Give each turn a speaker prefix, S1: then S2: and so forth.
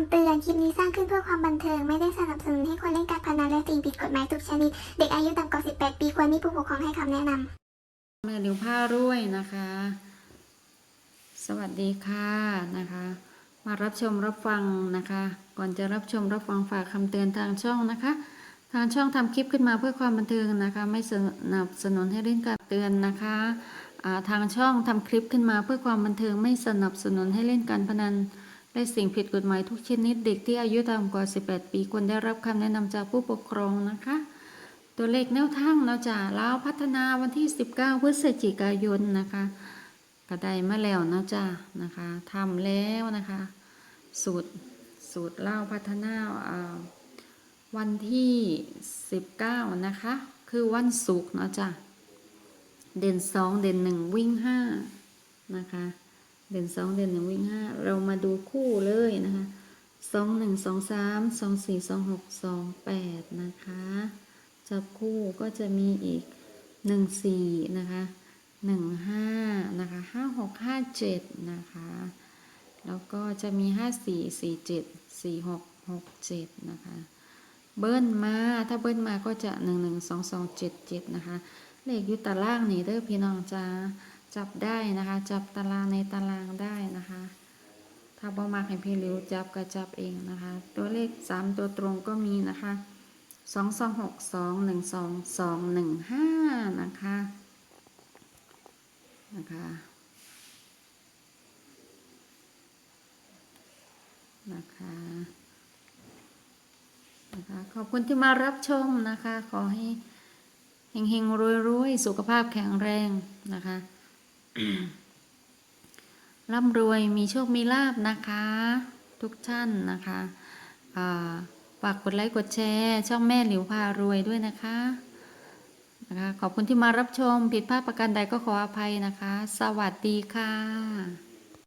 S1: ำเตือนคลิปนี้สร้างขึ้นเพื่อความบันเทิง ไม่ได้สนับสนุนให้คนเล่นการพนันและสิ่งผิดกฎหมายทุกชนิด เด็กอายุต่ำกว่า 18 ปีควรมีผู้ปกครองให้คำแนะนำ
S2: ม่ดิวผ้ารวยนะคะ สวัสดีค่ะนะคะ มารับชมรับฟังนะคะ ก่อนจะรับชมรับฟังฝากคำเตือนทางช่องนะคะ ทางช่องทำคลิปขึ้นมาเพื่อความบันเทิงนะคะ ไม่สนับสนุนให้เล่นการเตือนนะคะทางช่องทำคลิปขึ้นมาเพื่อความบันเทิงไม่สนับสนุนให้เล่นการพนัน และสิ่งผิดกฎหมายทุกชนิดเด็กที่อายุต่ำกว่า 18 ปีควรได้รับคำแนะนำจากผู้ปกครองนะคะ ตัวเลขแนวทางเราจะลาวพัฒนาวันที่ 19 พฤศจิกายนนะคะก็ได้มาแล้วนะจ๊ะนะคะทำแล้วนะคะ สูตรสูตรเล่าพัฒนาอ่าวันที่ 19 นะคะ คือวันศุกร์นะจ๊ะเด่น 2 เด่น 1 วิ่ง 5 นะคะ เดือนสองเดือนหนึ่งวิ่งห้าเรามาดูคู่เลยนะคะสองหนึ่งสองสามสองสี่สองหกสองแปดนะคะจับคู่ก็จะมีอีกหนึ่งสี่นะคะหนึ่งห้านะคะห้าหกห้าเจ็ดนะคะ แล้วก็จะมีห้าสี่สี่เจ็ดสี่หกหกเจ็ดนะคะ เบิ้ลมาถ้าเบิ้ลมาก็จะหนึ่งหนึ่งสองสองเจ็ดเจ็ดนะคะ เลขยุตตาล่างนี่เด้อพี่น้องจ้า จับได้นะคะ จับตารางในตารางได้นะคะ ถ้าบ่มากให้พี่ริวจับก็จับเองนะคะ ตัวเลข3ตัวตรงก็มีนะคะสองสองหกสองหนึ่งสองสองหนึ่งห้านะคะนะคะนะคะนะคะขอบคุณที่มารับชมนะคะ ขอให้เฮงๆรวยๆ สุขภาพแข็งแรงนะคะ ร่ำรวยมีโชคมีลาบนะคะ ทุกท่านนะคะฝากกดไลค์กดแชร์ช่องแม่หลิวพารวยด้วยนะคะนะคะ ขอบคุณที่มารับชมผิดพลาดประการใดก็ขออภัยนะคะ สวัสดีค่ะ